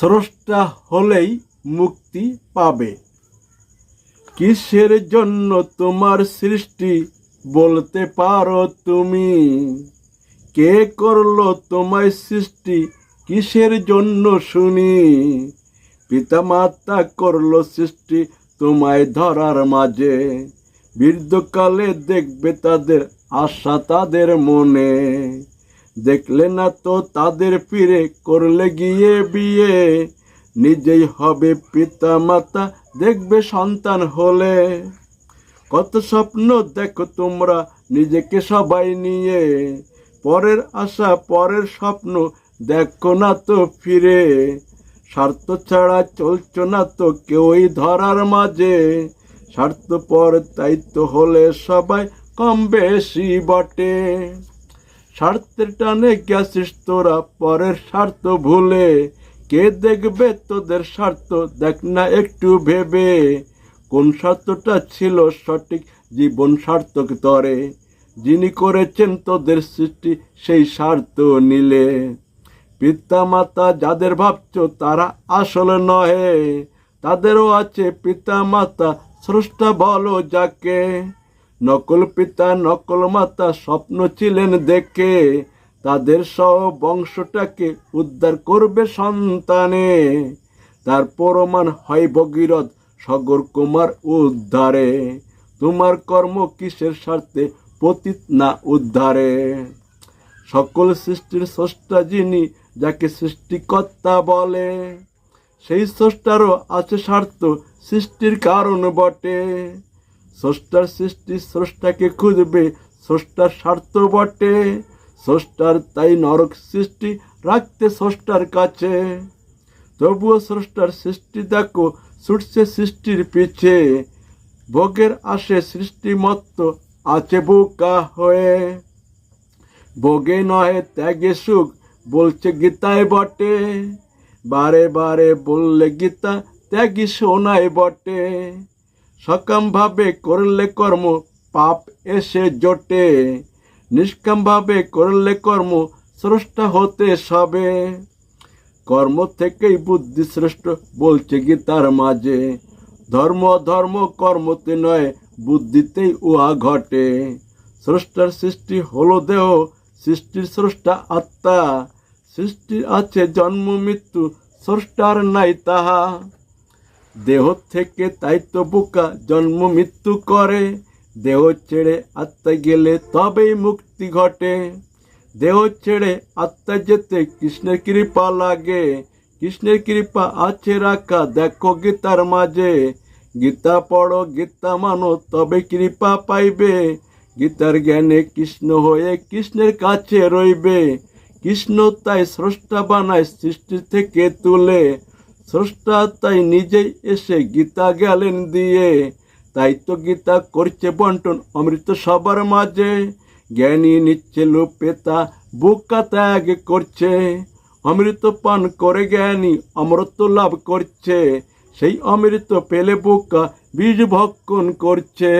স্রষ্টা হলেই মুক্তি পাবে। কিসের জন্য তোমার সৃষ্টি বলতে পারো তুমি? কে করল তোমায় সৃষ্টি কিসের জন্য শুনি? পিতামাতা করল সৃষ্টি তোমায় ধরার মাঝে। বৃদ্ধকালে দেখবে তাদের আশা তাদের মনে। দেখলে না তো তাদের ফিরে করলে গিয়ে বিয়ে। নিজেই হবে পিতা মাতা দেখবে সন্তান হলে। কত স্বপ্ন দেখো তোমরা নিজেকে সবাই নিয়ে। পরের আশা, পরের স্বপ্ন দেখো না তো ফিরে। স্বার্থ ছাড়া চলছো না তো কেউই ধরার মাঝে। স্বার্থ পর দায়িত্ব হলে সবাই কম বেশি বটে। স্বার্থের টানে গেছিস তোরা, পরের স্বার্থ ভুলে। কে দেখবে তোদের স্বার্থ, দেখ না একটু ভেবে। কোন স্বার্থটা ছিল সঠিক, জীবন সার্থক তরে। যিনি করেছেন তোদের সৃষ্টি, সেই স্বার্থ নিলে। পিতা মাতা যাদের ভাবছ তারা আসলে নহে, তাদেরও আছে পিতা মাতা স্রষ্টা বলো যাকে। নকল পিতা, নকল মাতা স্বপ্ন ছিলেন দেখে। তাদের সব বংশটাকে উদ্ধার করবে সন্তানে। তার প্রমাণ হয় ভগীরথ সগর কুমার উদ্ধারে। তোমার কর্ম কিসের স্বার্থে পতিত না উদ্ধারে? সকল সৃষ্টির স্রষ্টা যিনি, যাকে সৃষ্টিকর্তা বলে, সেই স্রষ্টারও আছে স্বার্থ সৃষ্টির কারণ বটে। স্রষ্টার সৃষ্টি স্রষ্টাকে খুঁজবে, স্রষ্টার স্বার্থ বটে। স্রষ্টার তাই নরক সৃষ্টি রাখতে স্রষ্টার কাছে। তবুও স্রষ্টার সৃষ্টি দেখো, ছুটছে সৃষ্টির পিছে। ভোগের আসে সৃষ্টিমত্ত আছে বোকা হয়ে। ভোগে নয় ত্যাগে সুখ, বলছে গীতায় বটে। বারে বারে বললে গীতা ত্যাগী শোনায় বটে। সকামভাবে করলে কর্ম, পাপ এসে জোটে। নিষ্কামভাবে করলে কর্ম, স্রষ্টা হতে সবে। কর্ম থেকেই বুদ্ধি শ্রেষ্ঠ, বলছে গীতার মাঝে। ধর্ম ধর্ম কর্মতে নয়, বুদ্ধিতেই উহা ঘটে। স্রষ্টার সৃষ্টি হলো দেহ, সৃষ্টির স্রষ্টা আত্মা। সৃষ্টির আছে জন্ম, মৃত্যু, স্রষ্টার নাই তাহা। দেহ থেকে তাই তো বোকা, জন্ম মৃত্যু করে। দেহ ছেড়ে আত্মা গেলে তবেই মুক্তি ঘটে। দেহ ছেড়ে আত্মা যেতে কৃষ্ণের কৃপা লাগে। কৃষ্ণের কৃপা আছে রাখা, দেখো গীতার মাঝে। গীতা পড়ো, গীতা মানো, তবে কৃপা পাইবে। গীতার জ্ঞানে কৃষ্ণ হয়ে কৃষ্ণের কাছে রইবে। কৃষ্ণ তাই স্রষ্টা বানায় সৃষ্টি থেকে তুলে। স্রষ্টা তাই নিজেই এসে গীতা গেলেন দিয়ে। তাই তো গীতা করছে বন্টন অমৃত সবার মাঝে। জ্ঞানী নিচ্ছে লোপেতা বুকা ত্যাগ করছে। অমৃত পান করে জ্ঞানী অমৃত লাভ করছে। সেই অমৃত পেলে বোকা, বীজ ভক্ষণ করছে।